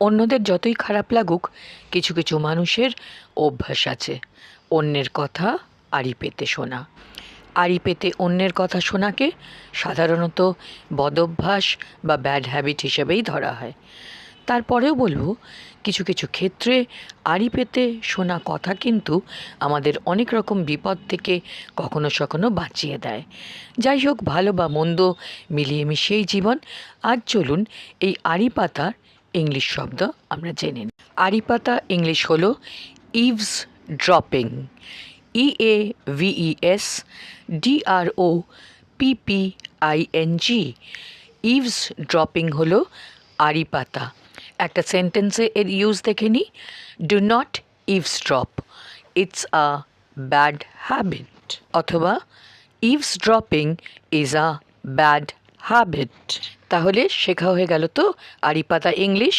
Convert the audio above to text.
অন্যদের যতই খারাপ লাগুক, কিছু কিছু মানুষের অভ্যাস আছে। অন্যের কথা আড়ি পেতে শোনা। আড়ি পেতে অন্যের কথা শোনাকে সাধারণত বদভ্যাস বা ব্যাড হ্যাবিট হিসেবেই ধরা হয়। তারপরেও বলব, কিছু কিছু ক্ষেত্রে আড়ি পেতে শোনা কথা কিন্তু আমাদের অনেক রকম বিপদ থেকে কখনো সখনো বাঁচিয়ে দেয়। যাই হোক, ভালো বা মন্দ মিলিয়ে মিশিয়েই জীবন। আজ চলুন এই আড়ি পাতার ইংলিশ শব্দ আমরা জেনে নিই। আড়ি পাতা ইংলিশ হলো eavesdropping E A V E S D R O P P I N G eavesdropping হলো আড়ি পাতা একটা সেন্টেন্সে এর ইউজ দেখে নিই। Do not eavesdrop it's a bad habit অথবা eavesdropping is a bad habit তাহলে শেখা হয়ে গেল তো আরিপাতা ইংলিশ।